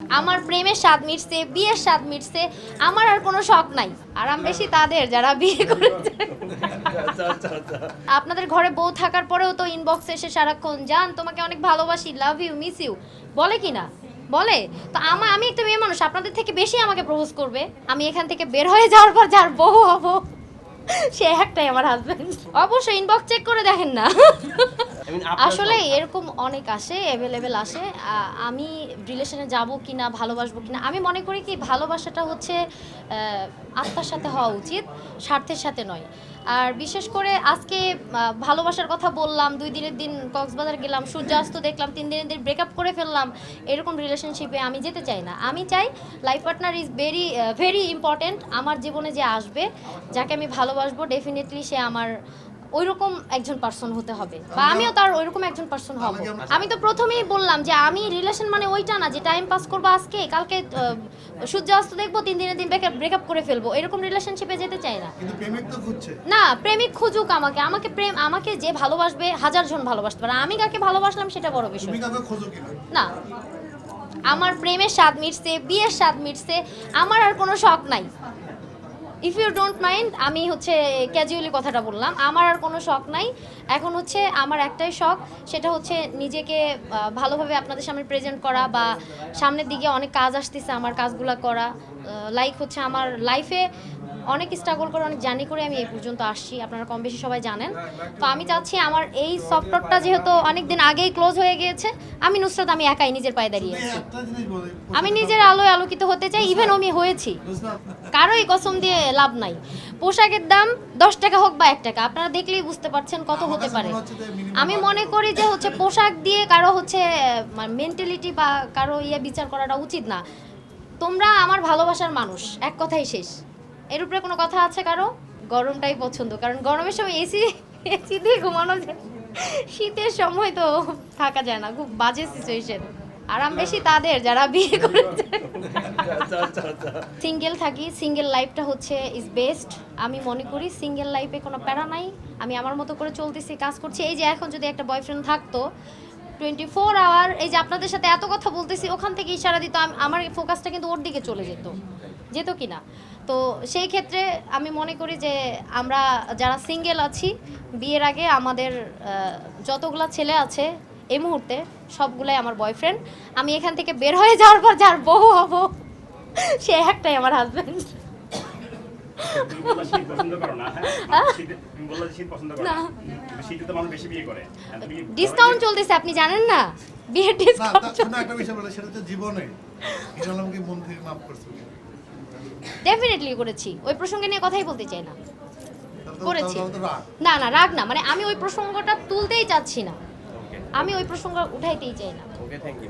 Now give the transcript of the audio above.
আমার প্রেমের স্বাদ মিটছে, বিয়ের স্বাদ মিটছে, আমার আর কোনো শখ নাই। আরাম বেশি তাদের যারা বিয়ে করেছে। আপনাদের ঘরে বউ থাকার পরেও তো ইনবক্সে এসে সারাক্ষণ যান তোমাকে অনেক ভালোবাসি লাভ ইউ মিস ইউ বলে কি না? বলে? তো আমার আমি একটা মেয়ে মানুষ, আপনাদের থেকে বেশি আমাকে প্রপোজ করবে। আমি এখান থেকে বের হয়ে যাওয়ার পর যার বউ হব, সে একটাই আমার হাজবেন্ড অবশ্যই ইনবক্স চেক করে দেখেন না। আসলে এরকম অনেক আসে অ্যাভেলেবেল আসে। আমি রিলেশনে যাব কি না ভালোবাসবো কি না আমি মনে করি কি ভালোবাসাটা হচ্ছে আত্মার সাথে হওয়া উচিত স্বার্থের সাথে নয়। আর বিশেষ করে আজকে ভালোবাসার কথা বললাম দুই দিনের দিন কক্সবাজার গেলাম সূর্যাস্ত দেখলাম তিন দিনের দিন ব্রেকআপ করে ফেললাম এরকম রিলেশনশিপে আমি যেতে চাই না। আমি চাই life partner is very very important আমার জীবনে যে আসবে যাকে আমি ভালোবাসবো ডেফিনেটলি সে আমার ওইরকম একজন পার্সন হতে হবে। বা আমিও তার ওইরকম একজন পার্সন হব। আমি তো প্রথমেই বললাম যে আমি রিলেশন মানে ওইটা না যে টাইম পাস করব আজকে কালকে সূর্যাস্ত দেখব তিন দিনের দিন ব্রেকআপ করে ফেলব। এরকম রিলেশনশিপে যেতে চাই না। না প্রেমিক খুঁজুক আমাকে। আমাকে প্রেম আমাকে যে ভালোবাসবে হাজার জন ভালোবাসতে পারে। আমি কাকে ভালোবাসলাম সেটা বড় বিষয়। না। আমার প্রেমের স্বাদ মিটছে বিয়ের স্বাদ মিটছে। আমার আর কোনো শখ নাই। ইফ ইউ ডোন্ট মাইন্ড আমি হচ্ছে ক্যাজুয়ালি কথাটা বললাম। আমার আর কোনো শখ নাই। এখন হচ্ছে আমার একটাই শখ, সেটা হচ্ছে নিজেকে ভালোভাবে আপনাদের সামনে প্রেজেন্ট করা বা সামনের দিকে অনেক কাজ আসতেছে আমার কাজগুলো করা। লাইক হচ্ছে আমার লাইফে অনেক স্ট্রাগল করে অনেক জার্নি করে আমি এই পর্যন্ত আসছি। আপনারা কম বেশি সবাই জানেন। তো আমি চাচ্ছি আমার এই সফটওয়্যারটা যেহেতু অনেক দিন আগেই ক্লোজ হয়ে গিয়েছে আমি নুসরাত আমি একাই নিজের পায়ে দাঁড়িয়ে আছি। একটা জিনিস বলে আমি নিজের আলোয় আলোকিত হতে চাই ইভেন আমি হয়েছি। কারোই কসম দিয়ে লাভ নাই। পোশাকের দাম দশ টাকা হোক বা এক টাকা আপনারা দেখলেই বুঝতে পারছেন কত হতে পারে। আমি মনে করি যে হচ্ছে পোশাক দিয়ে কারও হচ্ছে মেন্টালিটি বা কারও ইয়ে বিচার করাটা উচিত না। তোমরা আমার ভালোবাসার মানুষ এক কথাই শেষ। এর উপরে কোনো কথা আছে কারও? গরমটাই পছন্দ। কারণ গরমের সময় এসি এসি দিয়ে ঘুমানো যায়। শীতের সময় তো থাকা যায় না। খুব বাজে সিচুয়েশন আরাম বেশি তাদের যারা বিয়ে করেছে। সিঙ্গেল থাকি। সিঙ্গেল লাইফটা হচ্ছে ইজ বেস্ট আমি মনে করি সিঙ্গেল লাইফে কোনো প্যারা নাই। আমি আমার মতো করে চলতেছি, কাজ করছি। এই যে এখন যদি একটা বয়ফ্রেন্ড থাকতো টোয়েন্টি ফোর আওয়ার এই যে আপনাদের সাথে এত কথা বলতেছি, ওখান থেকে ইশারা দিত আমার ফোকাসটা কিন্তু ওর দিকে চলে যেত। যেত কি না তো সেই ক্ষেত্রে আমি মনে করি যে আমরা যারা সিঙ্গেল আছি বিয়ের আগে আমাদের যতগুলা ছেলে আছে এই মুহূর্তে সবগুলাই আমার বয়ফ্রেন্ড আমি এখান থেকে বের হয়ে যাওয়ার পর যার বউ হব সে একটাই আমার তুমি ডিসকাউন্ট চলতেছে আপনি জানেন না? বিয়ের না ডিসকাউন্ট তা- শোনো একটা বিষয় বলে সেটা হচ্ছে জীবনে এটা মন থেকে মাফ করছ ডেফিনেটলি করেছি। ওই প্রসঙ্গে নিয়ে কথাই বলতে চাই না। করেছি। না না রাগ না। মানে আমি ওই প্রসঙ্গটা তুলতেই চাচ্ছি না। আমি ওই প্রসঙ্গ উঠাইতেই চাই না। Okay thank you